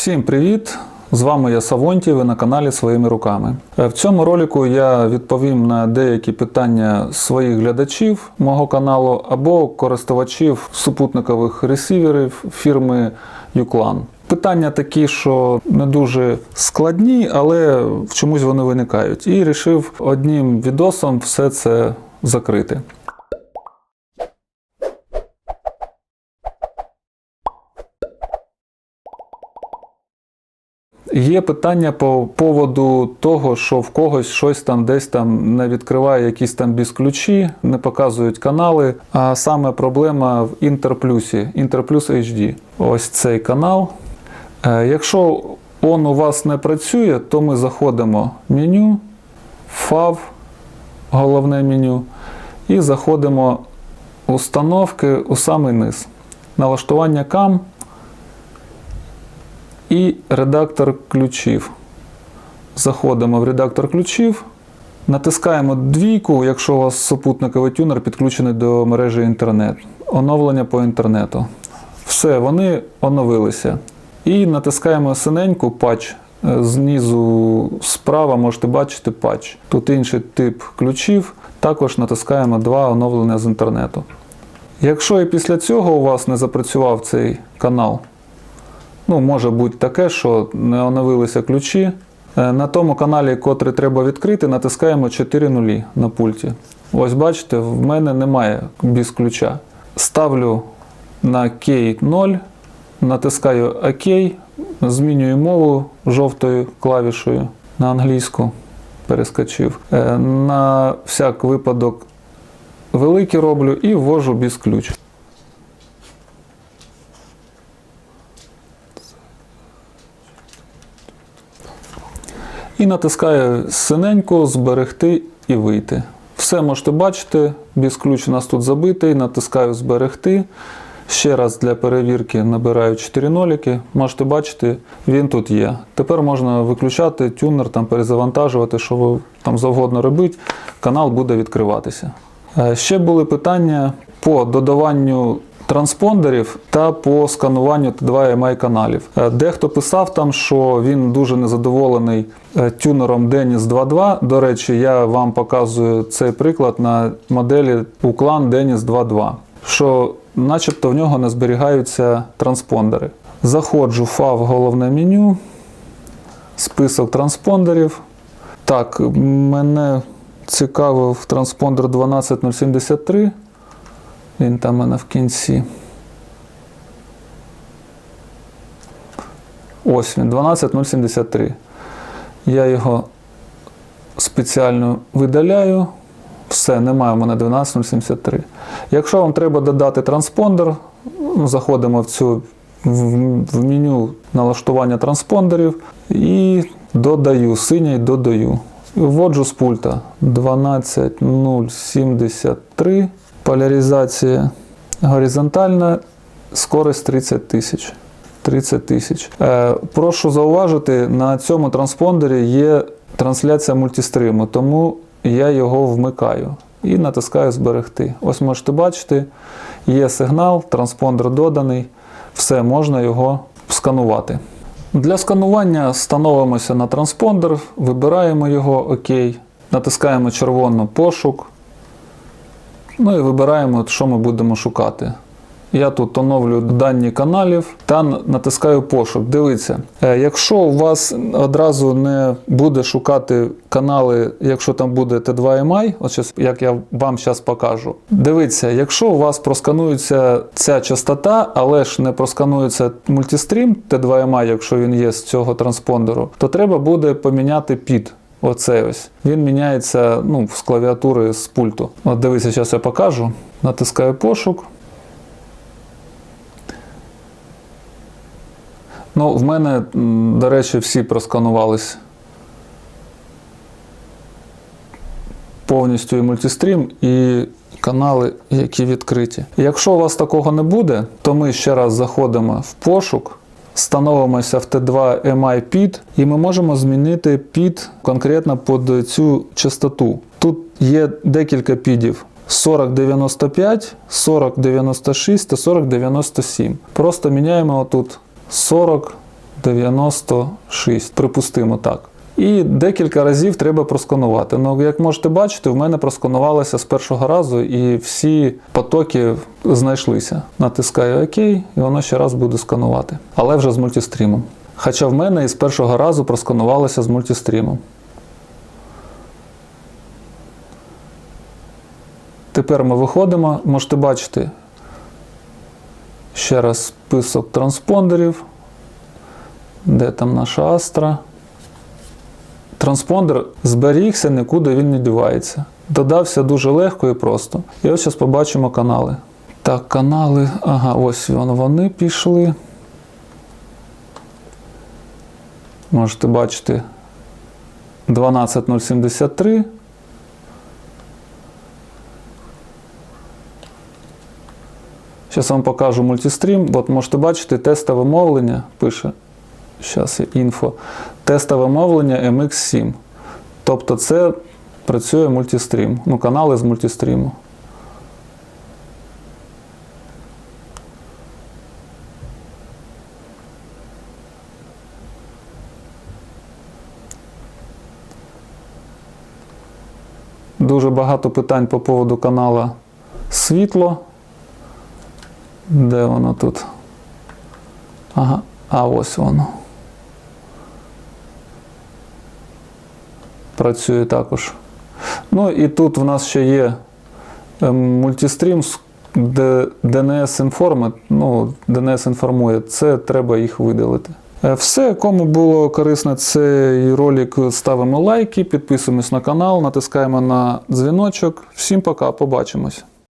Всім привіт! З вами я Савонтій, ви на каналі Своїми руками. Е, В цьому ролику я відповім на деякі питання своїх глядачів мого каналу або користувачів супутникових ресіверів фірми Uclan. Питання такі, що не дуже складні, але чомусь вони виникають. І вирішив одним відосом все це закрити. Є питання по поводу того, що в когось щось там десь там не відкриває якісь там безключі, не показують канали. А саме проблема в Інтерплюсі, Інтерплюс HD. Ось цей канал. Е, Якщо он у вас не працює, то ми заходимо в меню, FAV, головне меню, і заходимо в установки у самий низ. Налаштування кам і редактор ключів. Заходимо в редактор ключів, натискаємо двійку, якщо у вас супутниковий тюнер підключений до мережі інтернет. Оновлення по інтернету. Все, вони оновилися. І натискаємо синеньку патч. Е, Знизу справа можете бачити патч. Тут інший тип ключів. Також натискаємо два оновлення з інтернету. Якщо і після цього у вас не запрацював цей канал, Ну, може бути таке, що не оновилися ключі. Е, На тому каналі, котрий треба відкрити, натискаємо 4 нулі на пульті. Ось бачите, в мене немає без ключа. Ставлю на кей 0, натискаю ОК, змінюю мову жовтою клавішою на англійську. Перескочив. Е, На всяк випадок великий роблю і ввожу без ключ. І натискаю синенько зберегти і вийти. Все можете бачити, без ключ у нас тут забитий, натискаю зберегти. Ще раз для перевірки набираю 4 ноліки. Можете бачити, він тут є. Тепер можна виключати тюнер, там, перезавантажувати, що ви там завгодно робити, канал буде відкриватися. Е, Ще були питання по додаванню транспондерів та по скануванню Т2 MI каналів. Е, Дехто писав там, що він дуже незадоволений е, тюнером Dennis 2.2. До речі, я вам показую цей приклад на моделі Uclan Dennis 2.2, що начебто в нього не зберігаються транспондери. Заходжу в FAV головне меню, список транспондерів. Так, мене цікавив транспондер 12073. Він там мене в кінці. Ось він, 12073. Я його спеціально видаляю. Все, немає у мене 12073. Якщо вам треба додати транспондер, ну, заходимо в цю в, в меню налаштування транспондерів і додаю, синій додаю. Вводжу з пульта 12073. Поляризація горизонтальна, скорость 30 тисяч. 30 тисяч. Е, прошу зауважити, на цьому транспондері є трансляція мультистриму, тому я його вмикаю і натискаю зберегти. Ось можете бачити, є сигнал, транспондер доданий, все, можна його сканувати. Для сканування становимося на транспондер, вибираємо його ОК, натискаємо червону пошук. Ну і вибираємо, що ми будемо шукати. Я тут оновлю дані каналів та натискаю пошук. Дивіться, е, якщо у вас одразу не буде шукати канали, якщо там буде T2MI, от як я вам зараз покажу. Дивіться, якщо у вас просканується ця частота, але ж не просканується мультистрім T2MI, якщо він є з цього транспондеру, то треба буде поміняти під. Оцей ось. Він міняється ну, з клавіатури з пульту. От дивіться, зараз я покажу. Натискаю пошук. Ну, в мене, до речі, всі просканувались повністю і мультистрім, і канали, які відкриті. Якщо у вас такого не буде, то ми ще раз заходимо в пошук. Становимося в T2 MI під, і ми можемо змінити під конкретно під цю частоту. Тут є декілька підів: 4095, 4096 та 4097. Просто міняємо тут 4096. припустимо так. І декілька разів треба просканувати. Ну, як можете бачити, в мене просканувалося з першого разу, і всі потоки знайшлися. Натискаю ОК, і воно ще раз буде сканувати. Але вже з мультистрімом. Хоча в мене і з першого разу просканувалося з мультистрімом. Тепер ми виходимо, можете бачити ще раз список транспондерів. Де там наша Астра? Транспондер зберігся, нікуди він не дівається. Додався дуже легко і просто. І ось зараз побачимо канали. Так, канали. Ага, ось вони пішли. Можете бачити 12073. Зараз вам покажу мультистрім. От можете бачити тестове мовлення. Пише. Зараз є інфо. Тестове мовлення MX7. Тобто це працює мультистрім. Ну, канали з мультистріму. Дуже багато питань по поводу канала світло. Де воно тут? Ага, а ось воно. Працює також. Ну і тут в нас ще є ем, мультистрім, де DNS інформи, ну, DNS інформує, це треба їх видалити. Е, Все, кому було корисно цей ролик, ставимо лайки, підписуємось на канал, натискаємо на дзвіночок. Всім пока, побачимось.